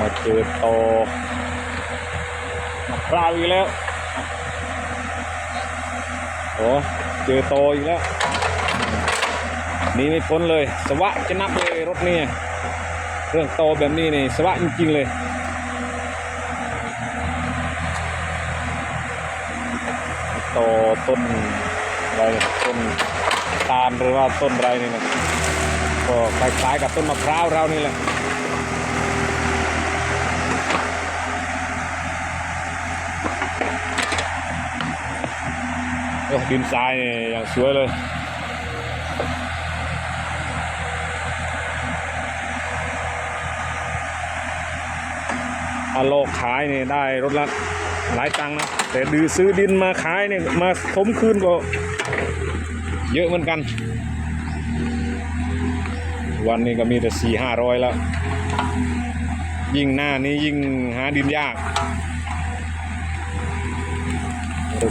มาเจอโตมะพร้าวอีกแล้วโอ้เจอโตอีกแล้วนี่ไม่พ้นเลย สวะจะนับเลยรถนี่เรื่องโตแบบนี้นี่สวะจริงๆเลยโตต้นอะไรต้นตาลหรือว่าต้นอะไรนี่นะก็คล้ายๆกับต้นมะพร้าวเรานี่แหละ ดินทรายนี่อย่างสวยเลยอาโลกขายนี่ได้รถละหลายตังค์นะ แต่ดือซื้อดินมาขายเนี่ยมาถมคืนก็เยอะเหมือนกัน วันนี้ก็มีแต่สี่ห้าร้อยแล้ว ยิ่งหน้านี้ยิ่งหาดินยาก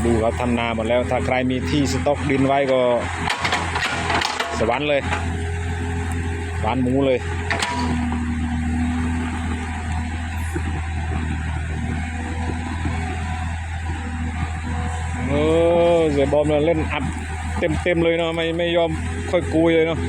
ดูเขาทำนาหมดแล้ว ถ้าใครมีที่สต็อกดินไว้ก็ สวรรค์เลยหวานหมูเลยเออเสียบอมเล่นอัดเต็มเต็มๆเลยเนาะไม่ไม่ยอมค่อยกุยเลยเนาะ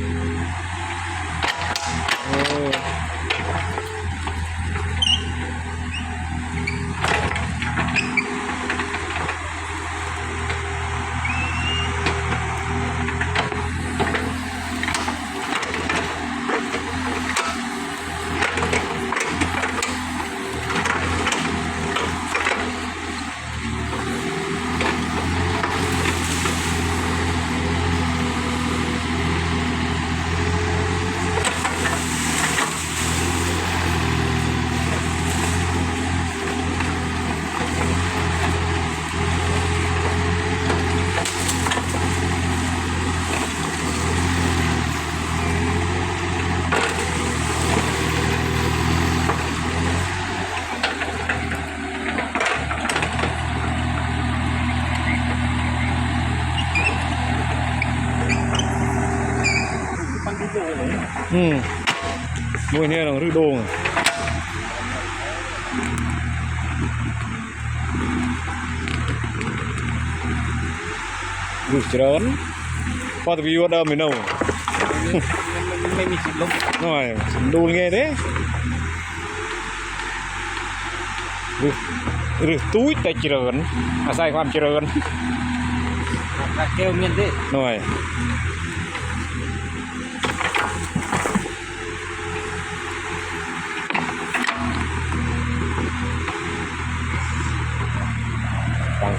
เอออืมมวยเนี่ยเราฤดูอะดูเจริญพอตะวีว่าเดิมไม่เน่า ไ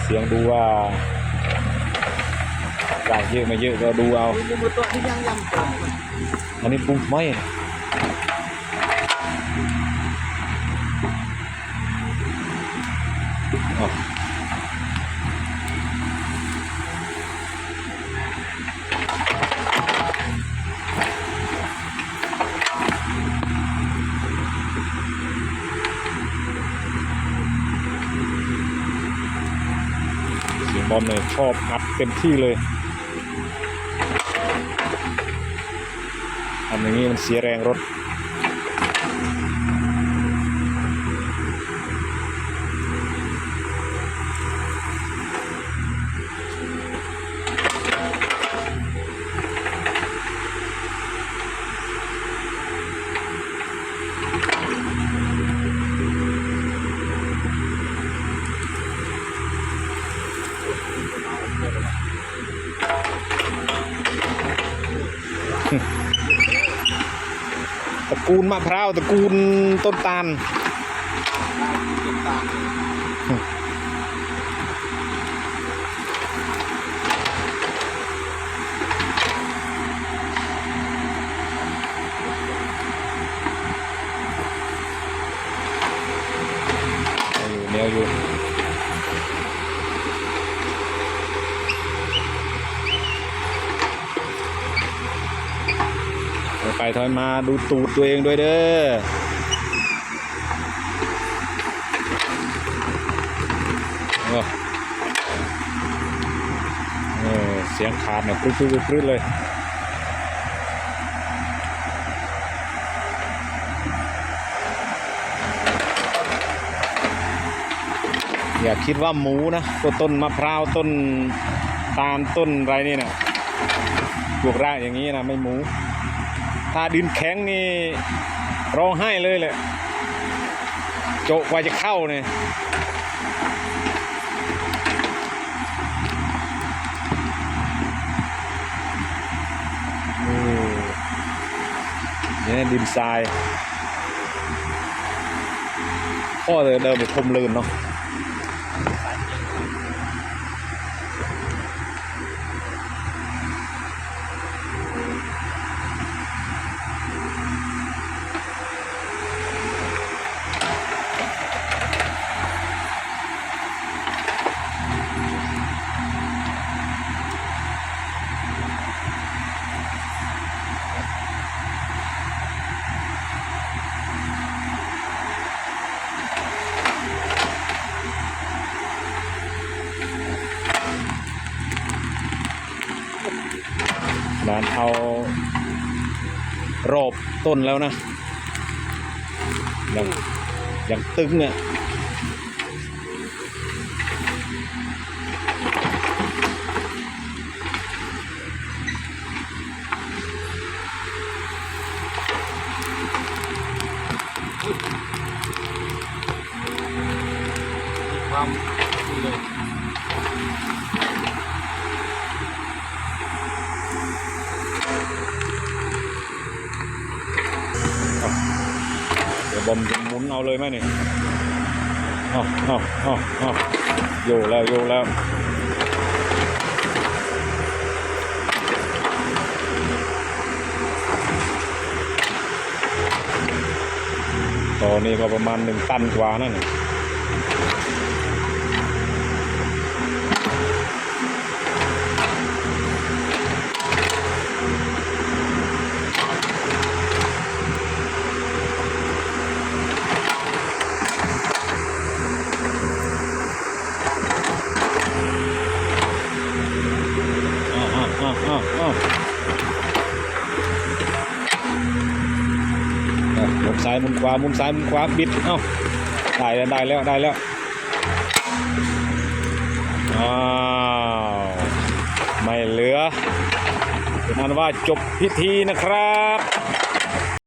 เสียงดูว่าได้เยอะไม่เยอะก็ดูเอามีมือตัวที่ยังยำตัวอันนี้ปุ๊บไม่อ๋อ บอลเนี่ยชอบอัดเต็มที่เลยทำอย่างนี้มันเสียแรงรถ ตระกูลมะพร้าวตระกูลต้นตาล ไปถอยมาดูตูดตัวเองด้วยเด้อเสียงขาดเนี่ยพรึ้ๆเลยอย่าคิดว่าหมูนะก็ต้นมะพร้าวต้นตาลต้นไรนี่นะปลูกรากอย่างนี้นะไม่หมู ถ้าดินแข็งนี่ร้องไห้เลยแหละโจกว่าจะเข้าเนี่ยนี่นี่ดินทรายพ่อเดินเดินคมลืนเนาะ เอารอบต้นแล้วนะยังยังตึงอะมีความนี่เลย บอมจะหมุนเอาเลยไหมนี่อ๋ออ๋ออ๋ออ๋อโยแล้วโยแล้วตอนนี้ก็ประมาณหนึ่งตันกว่านั่น ซ้ายมุนขวามุนซ้ายมุนขวาบิดเอ้าได้แล้วได้แล้วได้แล้วอ้าวไม่เหลือเป็นอันว่าจบพิธีนะครับ